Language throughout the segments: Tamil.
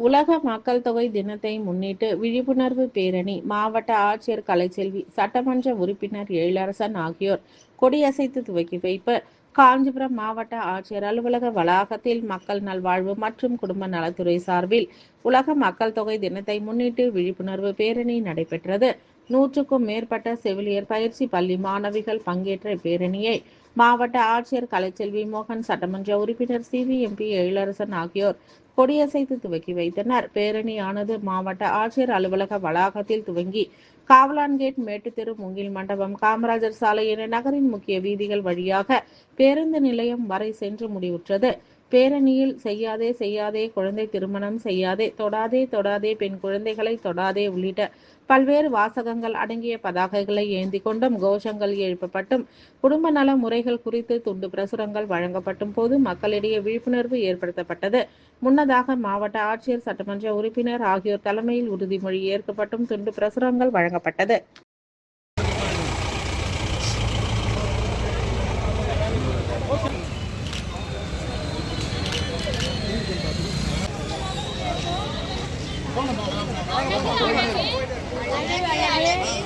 உலக மக்கள் தொகை தினத்தை முன்னிட்டு விழிப்புணர்வு பேரணி மாவட்ட ஆட்சியர் கலைச்செல்வி சட்டமன்ற உறுப்பினர் எழிலரசன் ஆகியோர் கொடியசைத்து துவக்கி வைப்பு காஞ்சிபுரம் மாவட்ட ஆட்சியர் அலுவலக வளாகத்தில் மக்கள் நல்வாழ்வு மற்றும் குடும்ப நலத்துறை சார்பில் உலக மக்கள் தொகை தினத்தை முன்னிட்டு விழிப்புணர்வு பேரணி நடைபெற்றது. நூற்றுக்கும் மேற்பட்ட செவிலியர் பயிற்சி பள்ளி மாணவிகள் பங்கேற்ற பேரணியை மாவட்ட ஆட்சியர் கலைச்செல்வி மோகன் சட்டமன்ற உறுப்பினர் சிவிஎம்பி எழிலரசன் ஆகியோர் கொடியசைத்து துவக்கி வைத்தனர். பேரணியானது மாவட்ட ஆட்சியர் அலுவலக வளாகத்தில் துவங்கி காவலான்கேட் மேட்டுத்தெரு மூங்கில் மண்டபம் காமராஜர் சாலை என நகரின் முக்கிய வீதிகள் வழியாக பேருந்து நிலையம் வரை சென்று முடிவுற்றது. பேரணியில் செய்யாதே செய்யாதே குழந்தை திருமணம் செய்யாதே தொடாதே தொடாதே பெண் குழந்தைகளை தொடாதே உள்ளிட்ட பல்வேறு வாசகங்கள் அடங்கிய பதாகைகளை ஏந்தி கொண்டும் கோஷங்கள் எழுப்பப்பட்டும் குடும்ப நல முறைகள் குறித்து துண்டு பிரசுரங்கள் வழங்கப்பட்டும் போது மக்களிடையே விழிப்புணர்வு ஏற்படுத்தப்பட்டது. முன்னதாக மாவட்ட ஆட்சியர் சட்டமன்ற உறுப்பினர் ஆகியோர் தலைமையில் உறுதிமொழி ஏற்கப்பட்டும் துண்டு பிரசுரங்கள் வழங்கப்பட்டது.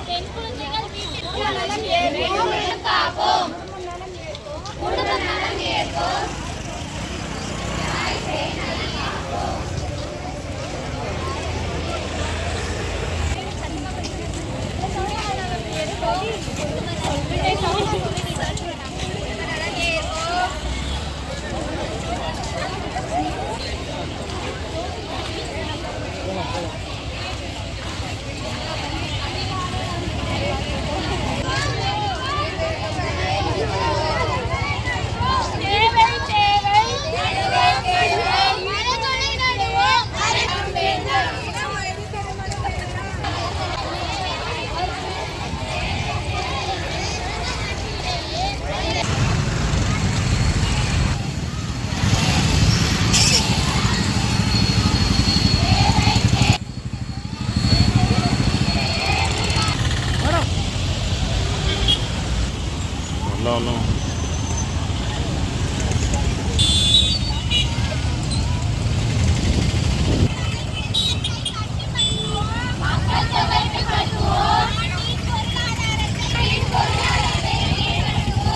பெண் குழந்தைகள் No, no.